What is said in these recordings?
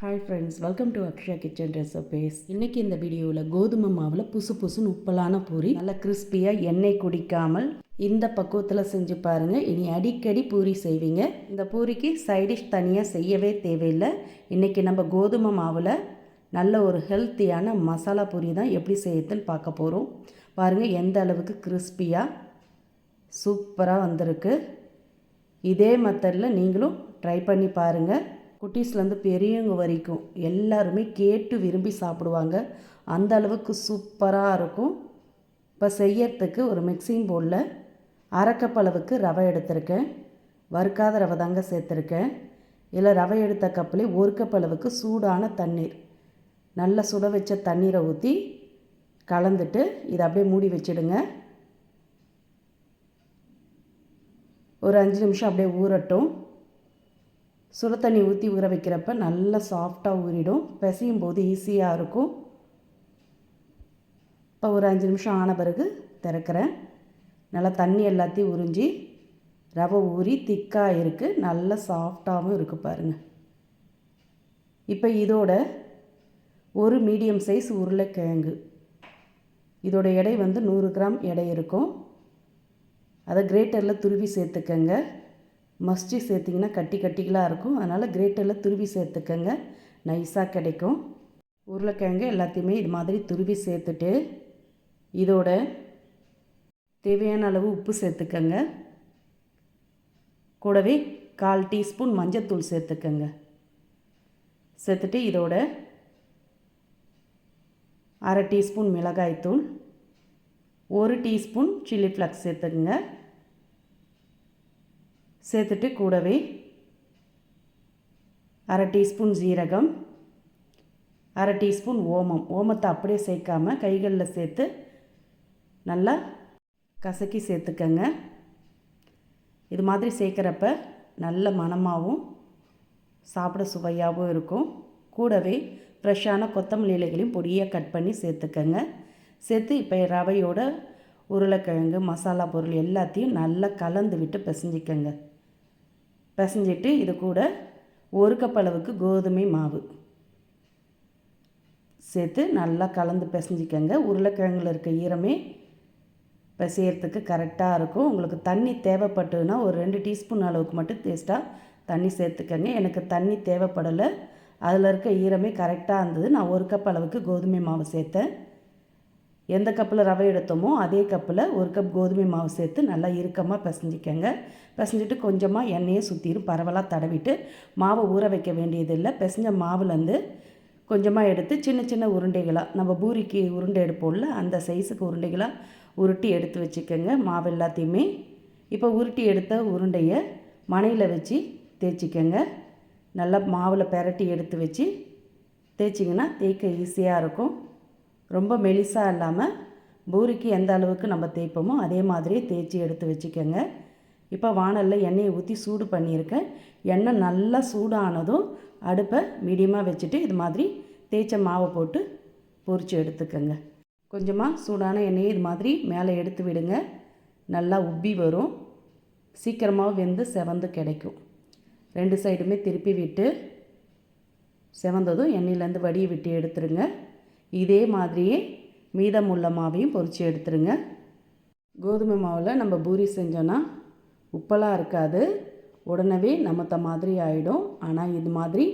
Hi friends welcome to Akshaya kitchen recipes இன்றைக்கி இந்த வீடியோவில் கோதுமை மாவில் புசு புசுன்னு உப்பலான பூரி. நல்லா கிறிஸ்பியாக எண்ணெய் குடிக்காமல் இந்த பக்குவத்தில் செஞ்சு பாருங்கள் இனி அடிக்கடி பூரி செய்வீங்க. இந்த பூரிக்கு சைடிஷ் தனியாக செய்யவே தேவையில்லை. இன்றைக்கி நம்ம கோதுமை மாவில் நல்ல ஒரு ஹெல்த்தியான மசாலா பூரி தான் எப்படி செய்யுதுன்னு பார்க்க போகிறோம் பாருங்கள் எந்த அளவுக்கு கிறிஸ்பியாக சூப்பராக வந்திருக்கு. இதே மெத்தடில் நீங்களும் ட்ரை பண்ணி பாருங்கள் குட்டீஸ்லேருந்து பெரியவங்க வரைக்கும் எல்லாருமே கேட்டு விரும்பி சாப்பிடுவாங்க. அந்த அளவுக்கு சூப்பராக இருக்கும். இப்போ செய்யறதுக்கு ஒரு மிக்சிங் போலில் அரை அளவுக்கு ரவை எடுத்திருக்கேன். வறுக்காத ரவை தாங்க சேர்த்துருக்கேன். இதில் ரவை எடுத்த கப்புலேயே ஒரு கப் அளவுக்கு சூடான தண்ணீர். நல்லா சுட வச்ச தண்ணீரை ஊற்றி கலந்துட்டு இதை அப்படியே மூடி வச்சிடுங்க. ஒரு அஞ்சு நிமிஷம் அப்படியே ஊறட்டும். சுடு தண்ணி ஊற்றி ஊற வைக்கிறப்ப நல்லா சாஃப்டாக ஊறிடும். பிசையும் போது ஈஸியாக இருக்கும். இப்போ ஒரு அஞ்சு நிமிஷம் ஆன பிறகு திறக்கிறேன். நல்லா தண்ணி எல்லாத்தையும் உறிஞ்சி ரவை ஊறி திக்காக இருக்குது நல்லா சாஃப்டாகவும் இருக்குது பாருங்கள் இப்போ இதோட ஒரு மீடியம் சைஸ் உருளைக்கிழங்கு. இதோட எடை வந்து நூறு கிராம் எடை இருக்கும். அதை கிரேட்டரில் துருவி சேர்த்துக்கங்க. மஸ்டி சேர்த்திங்கன்னா கட்டி கட்டிகளாக இருக்கும். அதனால் கிரேட்டரில் துருவி சேர்த்துக்கங்க. நைஸாக கிடைக்கும். உருளைக்கிழங்கு எல்லாத்தையுமே இது மாதிரி துருவி சேர்த்துட்டு இதோட தேவையான அளவு உப்பு சேர்த்துக்கங்க. கூடவே கால் டீஸ்பூன் மஞ்சத்தூள் சேர்த்துக்கங்க. சேர்த்துட்டு இதோட அரை டீஸ்பூன் மிளகாய்த்தூள் ஒரு டீஸ்பூன் சில்லி ஃப்ளக்ஸ் சேர்த்துக்குங்க. சேர்த்துட்டு கூடவே அரை டீஸ்பூன் ஜீரகம் அரை டீஸ்பூன் ஓமம். ஓமத்தை அப்படியே சேர்க்காமல் கைகளில் சேர்த்து நல்லா கசக்கி சேர்த்துக்கங்க. இது மாதிரி சேர்க்குறப்ப நல்ல மணமாகவும் சாப்பிட சுவையாகவும் இருக்கும். கூடவே ஃப்ரெஷ்ஷான கொத்தமல்லி இலைகளையும் பொடியாக கட் பண்ணி சேர்த்துக்கங்க. சேர்த்து இப்போ ரவையோட உருளைக்கிழங்கு மசாலா பொருள் எல்லாத்தையும் நல்லா கலந்து விட்டு பிசைஞ்சிக்கங்க. பிசைஞ்சிட்டு இது கூட ஒரு கப் அளவுக்கு கோதுமை மாவு. சேர்த்து நல்லா கலந்து பிசைஞ்சிக்கங்க. உருளைக்கிழங்குல இருக்க ஈரமே பிசையறதுக்கு கரெக்டாக இருக்கும். உங்களுக்கு தண்ணி தேவைப்பட்டுன்னா ஒரு ரெண்டு டீஸ்பூன் அளவுக்கு மட்டும் டேஸ்ட்டாக தண்ணி சேர்த்துக்கங்க. எனக்கு தண்ணி தேவைப்படலை. அதில் இருக்க ஈரமே கரெக்டாக இருந்தது. நான் ஒரு கப் அளவுக்கு கோதுமை மாவு சேர்த்தேன். எந்த கப்பில் ரவை எடுத்தோமோ அதே கப்பில் ஒரு கப் கோதுமை மாவு சேர்த்து நல்லா இறுக்கமாக பிசைஞ்சிக்கங்க. பிசைஞ்சிட்டு கொஞ்சமாக எண்ணெயை சுற்றிடும் பரவலாக தடவிட்டு மாவை ஊற வைக்க வேண்டியதில்லை. பிசைஞ்ச மாவுலேருந்து கொஞ்சமாக எடுத்து சின்ன சின்ன உருண்டைகளாக நம்ம பூரிக்கு உருண்டை எடுப்போம்ல அந்த சைஸுக்கு உருண்டைகளாக உருட்டி எடுத்து வச்சுக்கோங்க மாவு எல்லாத்தையுமே. இப்போ உருட்டி எடுத்த உருண்டையை மனையில் வச்சு தேய்ச்சிக்கோங்க. நல்லா மாவில் பெரட்டி எடுத்து வச்சு தேய்ச்சிங்கன்னா தேய்க்க ஈஸியாக இருக்கும். ரொம்ப மெலிசாக இல்லாமல் பூரிக்கு எந்த அளவுக்கு நம்ம தேய்ப்போமோ அதே மாதிரியே தேய்ச்சி எடுத்து வச்சுக்கோங்க. இப்போ வானலில் எண்ணெயை ஊற்றி சூடு பண்ணியிருக்கேன். எண்ணெய் நல்லா சூடானதும் அடுப்பை மீடியமாக வச்சுட்டு இது மாதிரி தேய்ச்ச மாவை போட்டு பொறிச்சு எடுத்துக்கோங்க. கொஞ்சமாக சூடான எண்ணெயை இது மாதிரி மேலே எடுத்து விடுங்க. நல்லா உப்பி வரும். சீக்கிரமாக வெந்து செவந்து கிடைக்கும். ரெண்டு சைடுமே திருப்பி விட்டு செவந்ததும் எண்ணெயிலேருந்து வடியை விட்டு எடுத்துருங்க. இதே மாதிரியே மீதமுள்ள மாவையும் பொறிச்சு எடுத்துருங்க. கோதுமை மாவில் நம்ம பூரி செஞ்சோன்னா உப்பெல்லாம் இருக்காது. உடனே நமத்த மாதிரி ஆகிடும் ஆனால் இது மாதிரி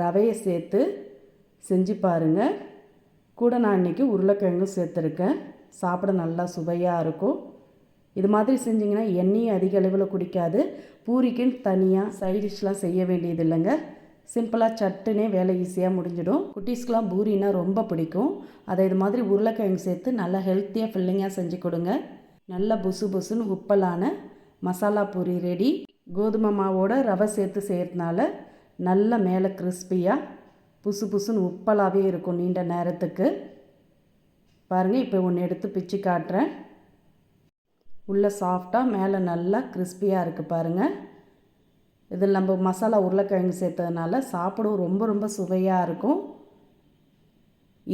ரவையை சேர்த்து செஞ்சு பாருங்கள் கூட நான் இன்றைக்கி உருளைக்கிழங்கும் சேர்த்துருக்கேன். சாப்பிட நல்லா சுவையாக இருக்கும். இது மாதிரி செஞ்சிங்கன்னா எண்ணெயும் அதிக அளவில் குடிக்காது. பூரிக்குன்னு தனியாக சைடிஷ்லாம் செய்ய வேண்டியது இல்லைங்க. சிம்பிளாக சட்டுனே வேலை ஈஸியாக முடிஞ்சிடும். குட்டீஸ்க்கெலாம் பூரினா ரொம்ப பிடிக்கும். அதை இது மாதிரி உருளைக்கிழங்கு சேர்த்து நல்லா ஹெல்த்தியாக ஃபில்லிங்காக செஞ்சு கொடுங்க. நல்லா புசு புசுன்னு உப்பலான மசாலா பூரி ரெடி கோதுமை மாவோட ரவை சேர்த்து செய்கிறதுனால நல்ல மேலே கிறிஸ்பியாக புசு புசுன்னு உப்பலாகவே இருக்கும் நீண்ட நேரத்துக்கு. பாருங்கள் இப்போ ஒன்று எடுத்து பிச்சு காட்டுறேன். உள்ளே சாஃப்டாக மேலே நல்லா கிறிஸ்பியாக இருக்குது பாருங்கள் இதில் நம்ம மசாலா உருளைக்கிழங்கு சேர்த்ததுனால சாப்பிடவும் ரொம்ப ரொம்ப சுவையாக இருக்கும்.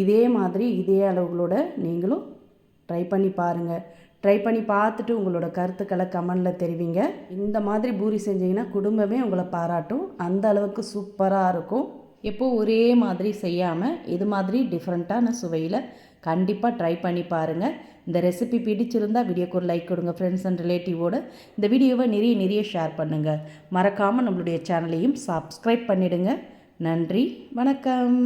இதே மாதிரி இதே அளவுகளோட நீங்களும் ட்ரை பண்ணி பாருங்கள் ட்ரை பண்ணி பார்த்துட்டு உங்களோட கருத்துக்களை கமெண்டில் தெரிவிங்க. இந்த மாதிரி பூரி செஞ்சீங்கன்னா குடும்பமே உங்களை பாராட்டும். அந்த அளவுக்கு சூப்பராக இருக்கும். எப்போ ஒரே மாதிரி செய்யாமல் இது மாதிரி டிஃப்ரெண்ட்டான சுவையில் கண்டிப்பாக ட்ரை பண்ணி பாருங்கள் இந்த ரெசிபி பிடிச்சிருந்தால் வீடியோக்கு ஒரு லைக் கொடுங்க ஃப்ரெண்ட்ஸ் அண்ட் ரிலேட்டிவோடு இந்த வீடியோவை நிறைய நிறைய ஷேர் பண்ணுங்கள் மறக்காமல் நம்மளுடைய சேனலையும் சப்ஸ்கிரைப் பண்ணிவிடுங்க நன்றி வணக்கம்.